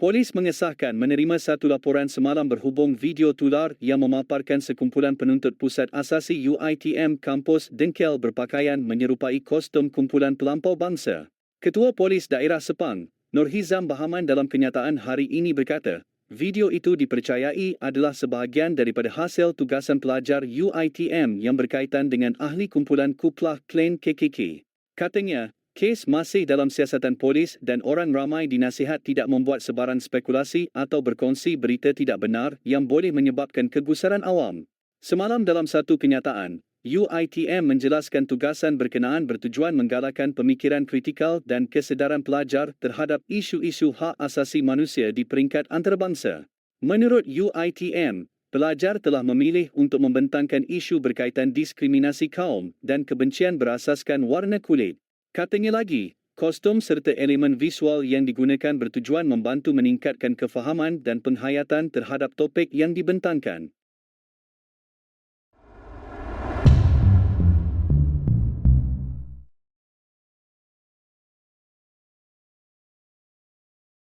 Polis mengesahkan menerima satu laporan semalam berhubung video tular yang memaparkan sekumpulan penuntut pusat asasi UITM kampus Dengkel berpakaian menyerupai kostum kumpulan pelampau bangsa. Ketua Polis Daerah Sepang, Nurhizam Bahaman dalam kenyataan hari ini berkata, video itu dipercayai adalah sebahagian daripada hasil tugasan pelajar UITM yang berkaitan dengan ahli kumpulan Kuplah Klan KKK. Katanya, Kes masih dalam siasatan polis dan orang ramai dinasihat tidak membuat sebaran spekulasi atau berkongsi berita tidak benar yang boleh menyebabkan kegusaran awam. Semalam dalam satu kenyataan, UITM menjelaskan tugasan berkenaan bertujuan menggalakkan pemikiran kritikal dan kesedaran pelajar terhadap isu-isu hak asasi manusia di peringkat antarabangsa. Menurut UITM, pelajar telah memilih untuk membentangkan isu berkaitan diskriminasi kaum dan kebencian berasaskan warna kulit. Katanya lagi, kostum serta elemen visual yang digunakan bertujuan membantu meningkatkan kefahaman dan penghayatan terhadap topik yang dibentangkan.